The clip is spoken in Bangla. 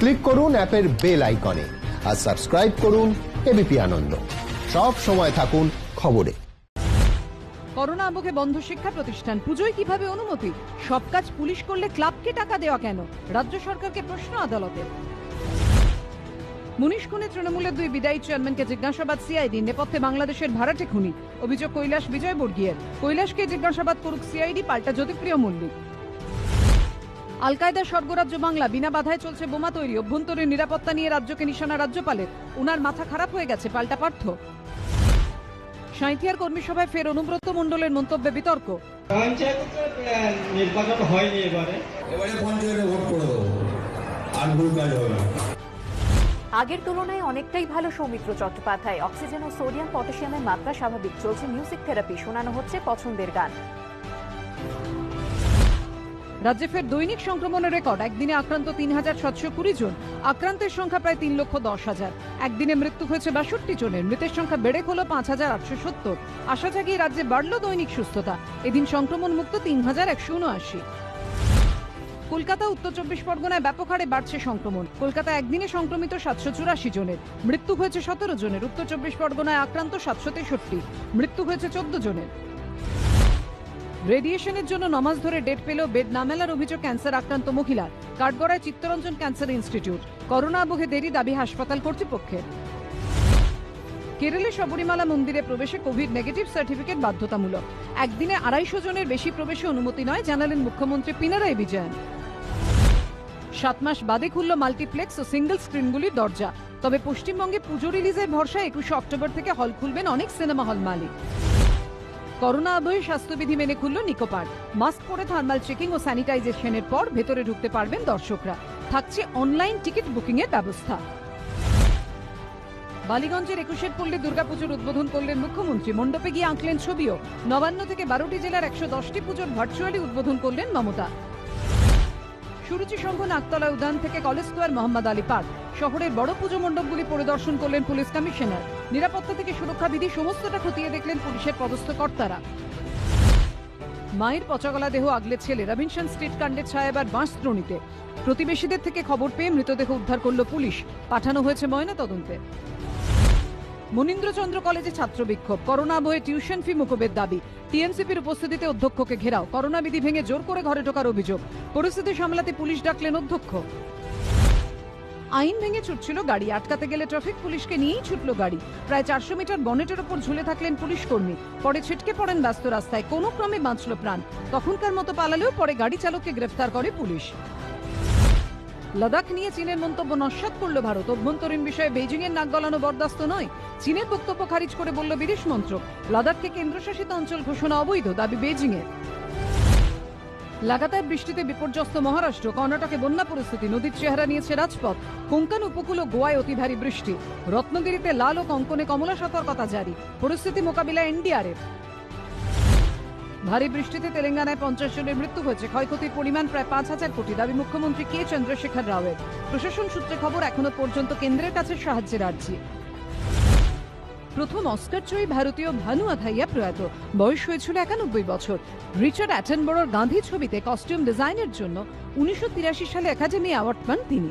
ক্লিক করুন অ্যাপের বেল আইকনে আর সাবস্ক্রাইব করুন এবিপি আনন্দ। সব সময় থাকুন খবরে। করোনা আবহে বন্ধ শিক্ষা প্রতিষ্ঠান। পুজোয় কীভাবে অনুমতি? সব কাজ পুলিশ করলে ক্লাবকে টাকা দেওয়া কেন? রাজ্য সরকারকে প্রশ্ন আদালতে। মুনিশ খুনে তৃণমূলের দুই বিদায়ী চেয়ারম্যানকে জিজ্ঞাসাবাদ সিআইডি, নেপথ্যে বাংলাদেশের ভাড়াটে খুনি। অভিযোগ কৈলাস বিজয় বর্গিয়ার কৈলাসকে জিজ্ঞাসাবাদ করুক সিআইডি, পাল্টা জ্যোতিপ্রিয় মল্লিক। আল কায়দা স্বর্গরাজ্য বাংলা বিনা বাধায় চলছে বোমা তৈরি অভ্যন্তরীণ নিরাপত্তা নিয়ে রাজ্যকে নিশানা রাজ্যপালের। উনার মাথা খারাপ হয়ে গেছে পাল্টা পার্থ। সাঁইথিয়ার কর্মী সভায় ফের অনুব্রত মণ্ডলের মন্তব্যে বিতর্ক। নির্বাচন হয়নি এবারে। এবারে পঞ্চায়েতে ভোট করে আর ভুল কাজ হবে না। আগের তুলনায় অনেকটাই ভালো সৌমিত্র চট্টোপাধ্যায়। অক্সিজেন ও সোডিয়াম পটাশিয়ামের মাত্রা স্বাভাবিক। চলছে মিউজিক থেরাপি শোনানো হচ্ছে পছন্দের গান। রাজ্যে ফের দৈনিক সংক্রমণের রেকর্ড। একদিনে আক্রান্ত তিন হাজার সাতশো কুড়ি জন। আক্রান্তের সংখ্যা প্রায় তিন লক্ষ দশ হাজার। একদিনে মৃত্যু হয়েছে বাষট্টি জনের। মৃতের সংখ্যা বেড়ে হলো পাঁচ হাজার আটশো সত্তর। আশা জাগিয়ে রাজ্যে বাড়ল দৈনিক সুস্থতা। এদিন সংক্রমণ মুক্ত তিন হাজার একশো উনআশি। কলকাতা, উত্তর চব্বিশ পরগনায় ব্যাপক হারে বাড়ছে সংক্রমণ। কলকাতা একদিনে সংক্রমিত সাতশো চুরাশি জনের। মৃত্যু হয়েছে সতেরো জনের। উত্তর চব্বিশ পরগনায় আক্রান্ত সাতশো তেষট্টি। মৃত্যু হয়েছে চোদ্দ জনের। রেডিয়েশনের জন্য নমাজ ধরে ডেট পেলেও বেড না মেলার অভিযোগ ক্যান্সার আক্রান্ত মহিলার। কাঠগড়ায় চিত্তরঞ্জন ক্যান্সার ইনস্টিটিউট করোনা আবহে দেরি দাবি হাসপাতাল কর্তৃপক্ষের। কেরলে শবরীমালা মন্দিরে প্রবেশে কোভিড নেগেটিভ সার্টিফিকেট বাধ্যতামূলক। একদিনে আড়াইশো জনের বেশি প্রবেশে অনুমতি নয়, জানালেন মুখ্যমন্ত্রী পিনারাই বিজয়ন। সাত মাস বাদে খুলল মাল্টিপ্লেক্স ও সিঙ্গেল স্ক্রিনগুলির দরজা। তবে পশ্চিমবঙ্গে পুজো রিলিজের ভরসা একুশে অক্টোবর থেকে হল খুলবেন অনেক সিনেমা হল মালিক। করোনা আবহে স্বাস্থ্যবিধি মেনে খুলল নিকো পার্ক মাস্ক পরে থার্মাল চেকিং ও স্যানিটাইজেশনের পর ভেতরে ঢুকতে পারবেন দর্শকরা। থাকছে অনলাইন টিকিট বুকিং এর ব্যবস্থা। বালিগঞ্জের একুশের পল্লী দুর্গাপুজোর উদ্বোধন করলেন মুখ্যমন্ত্রী। মণ্ডপে গিয়ে আঁকলেন ছবিও। নবান্ন থেকে বারোটি জেলার একশো দশটি পুজোর ভার্চুয়ালি উদ্বোধন করলেন মমতা। সুরুচি সংঘ নাকতলা উদ্যান থেকে college square Mohammad Ali park. শহরের বড় পুজো মণ্ডপগুলি পরিদর্শন করলেন পুলিশ কমিশনার। নিরাপত্তা থেকে সুরক্ষা বিধি সমস্তটা খতিয়ে দেখলেন পুলিশের পদস্থ কর্তারা। মায়ের পচাগলা দেহ আগলে ছেলে রবিনসন স্ট্রিট কাণ্ডের ছায়া এবার বাঁশ বাঁশদ্রোণীতে। প্রতিবেশীদের থেকে খবর পেয়ে মৃতদেহ উদ্ধার করল পুলিশ। পাঠানো হয়েছে ময়না তদন্তে মনীন্দ্রচন্দ্র কলেজে ছাত্র বিক্ষোভ। করোনা আবহে টিউশন ফি মুকুবের দাবি। টিএমসিপির উপস্থিতিতে অধ্যক্ষকে ঘেরাও। করোনা বিধি ভেঙে জোর করে ঘরে ঢোকার অভিযোগ। পরিস্থিতি সামলাতে পুলিশ ডাকলেন অধ্যক্ষ। আইন ভেঙে ছুটছিল গাড়ি। আটকাতে গেলে ট্রাফিক পুলিশকে নিয়েই ছুটল গাড়ি। প্রায় চারশো মিটার বনেটের ওপর ঝুলে থাকলেন পুলিশ কর্মী। পরে ছিটকে পড়েন ব্যস্ত রাস্তায়। কোনো ক্রমে বাঁচল প্রাণ। তখনকার মতো পালালেও পরে গাড়ি চালককে গ্রেফতার করে পুলিশ। লাদাখ নিয়ে চীনের মন্তব্য নস্বাত করল ভারত। অভ্যন্তরীণ বিষয়ে বেজিং এর নাক গলানো বরদাস্ত নয়। চীনের বক্তব্য খারিজ করে বলল বিদেশ মন্ত্রক। লাদাখকে কেন্দ্রশাসিত অঞ্চল ঘোষণা অবৈধ দাবি বেজিং এর লাগাতার বৃষ্টিতে বিপর্যস্ত মহারাষ্ট্র, কর্ণাটকে বন্যা পরিস্থিতি, নদীর চেহারা নিয়েছে রাজপথ। কোঙ্কান, উপকূল ও গোয়ায় অতি ভারী বৃষ্টি। রত্নগিরিতে লাল ও কঙ্কনে কমলা সতর্কতা জারি। পরিস্থিতি মোকাবিলা এনডিআরএফ। ভারী বৃষ্টিতে তেলেঙ্গানায় পঞ্চাশ জনের মৃত্যু হয়েছে। ক্ষয়ক্ষতির পরিমাণ প্রায় পাঁচ হাজার কোটি। দাবি মুখ্যমন্ত্রী কে? চন্দ্রশেখর রাওয়ের। প্রশাসন সূত্রে খবর, এখনও পর্যন্ত কেন্দ্রের কাছে সাহায্যের আর্জি। প্রথম অস্কার জয়ী ভারতীয় ভানু আথাইয়া প্রয়াত। বয়স হয়েছিল একানব্বই বছর। রিচার্ড অ্যাটেনবরোর গান্ধী ছবিতে কস্টিউম ডিজাইনের জন্য উনিশশো তিরাশি সালে একাডেমি অ্যাওয়ার্ড পান তিনি।